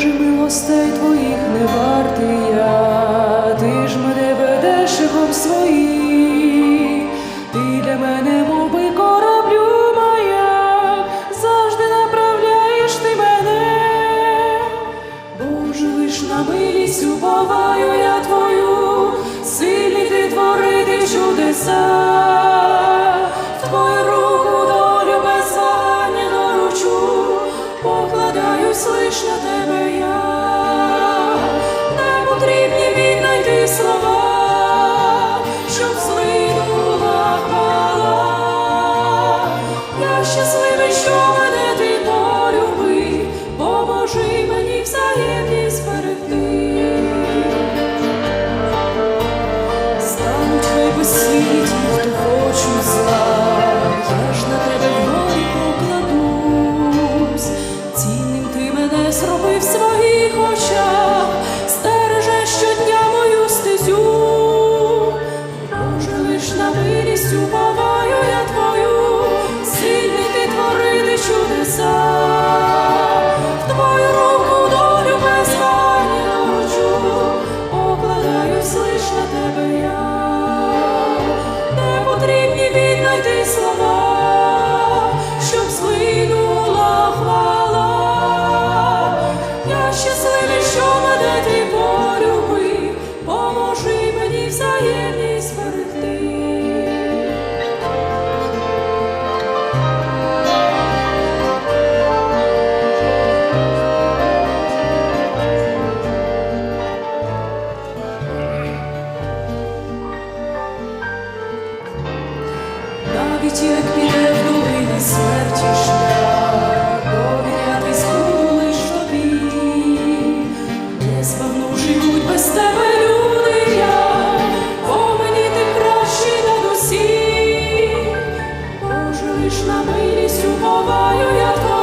Боже, милостей твоїх не вартий я, ти ж мене ведеш шляхом своїх, ти для мене, мов би кораблю моя, завжди направляєш ти мене. Боже, лиш на милість уповаю я твою, сильний ти творити чудеса, лиш тебе я, не потрібні віднайти слова, щоб злинула. Я щасливий, що мене ти полюбив, поможи мені взаємність уповаю я твою, сильний ти творити чудеса, в твою руку долю безгарні ручу, покладаюсь лиш на тебе я, не потрібні віднайти слова, щоб злинула хвала. Я щасливий, що мене ти поможи мені взаємність зберегти. Навіть як піде в долині смерті шлях, довірятись буду лиш тобі, не спавну живуть без тебе люди я, бо мені ти кращий над усім, Боже, лиш на милість умоваю я. твою.